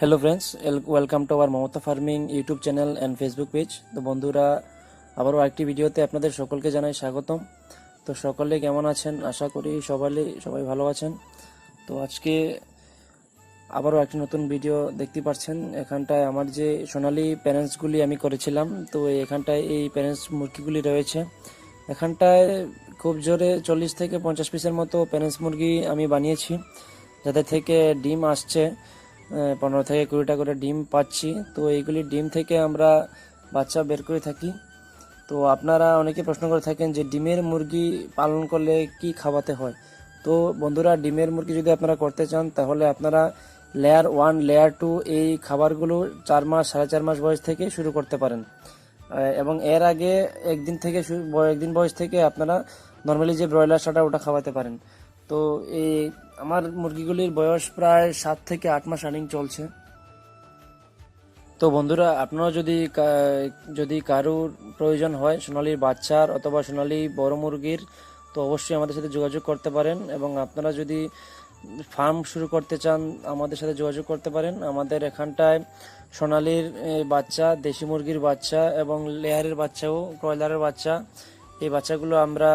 Hello friends welcome to our Mamata farming YouTube channel and Facebook page তো বন্ধুরা, আবারও একটি ভিডিওতে আপনাদের সকলকে জানাই স্বাগতম। তো সকলে কেমন আছেন? আশা করি সবাই সবাই ভালো আছেন। তো আজকে আবারও একটি নতুন ভিডিও দেখতে পাচ্ছেন। এখানটায় আমার যে সোনালি প্যারেন্টসগুলি আমি করেছিলাম, তো এখানটায় এই প্যারেন্টস মুরগিগুলি রয়েছে। এখানটায় খুব জোরে চল্লিশ থেকে পঞ্চাশ পিসের মতো প্যারেন্টস মুরগি আমি বানিয়েছি যাদের থেকে ডিম আসছে। পনেরো থেকে কুড়িটা করে ডিম পাচ্ছি। তো এইগুলি ডিম থেকে আমরা বাচ্চা বের করে থাকি। তো আপনারা অনেকে প্রশ্ন করে থাকেন যে ডিমের মুরগি পালন করলে কি খাওয়াতে হয়? তো বন্ধুরা, ডিমের মুরগি যদি আপনারা করতে চান, তাহলে আপনারা লেয়ার ওয়ান লেয়ার টু এই খাবারগুলো চার মাস, সাড়ে চার মাস বয়স থেকে শুরু করতে পারেন। এবং এর আগে একদিন থেকে একদিন বয়স থেকে আপনারা নর্মালি যে ব্রয়লার সাটা ওটা খাওয়াতে পারেন। তো এই আমার মুরগিগুলির বয়স প্রায় সাত থেকে আট মাস রানিং চলছে। তো বন্ধুরা আপনারা যদি যদি কারোর প্রয়োজন হয় সোনালির বাচ্চার অথবা সোনালি বড় মুরগির, তো অবশ্যই আমাদের সাথে যোগাযোগ করতে পারেন এবং আপনারা যদি ফার্ম শুরু করতে চান, আমাদের সাথে যোগাযোগ করতে পারেন। আমাদের এখানটায় সোনালির বাচ্চা, দেশি মুরগির বাচ্চা এবং লেয়ারের বাচ্চাও, ব্রয়লারের বাচ্চা, এই বাচ্চাগুলো আমরা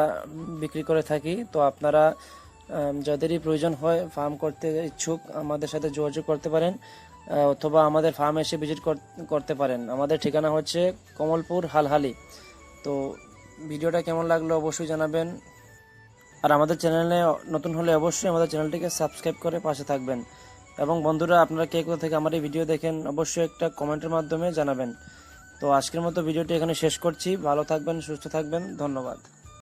বিক্রি করে থাকি। তো আপনারা যাদেরই প্রয়োজন হয় ফার্ম করতে ইচ্ছুক আমাদের সাথে যোগাযোগ করতে পারেন অথবা আমাদের ফার্ম এসে ভিজিট করতে পারেন। আমাদের ঠিকানা হচ্ছে কমলপুর হালহালি। তো ভিডিওটা কেমন লাগল অবশ্যই জানাবেন। আর আমাদের চ্যানেলে নতুন হলে অবশ্যই আমাদের চ্যানেলটিকে সাবস্ক্রাইব করে পাশে থাকবেন। এবং বন্ধুরা, আপনারা কে কোথা থেকে আমার এই ভিডিও দেখেন, অবশ্যই একটা কমেন্টের মাধ্যমে জানাবেন। তো আজকের মতো ভিডিওটি এখানে শেষ করছি। ভালো থাকবেন, সুস্থ থাকবেন। ধন্যবাদ।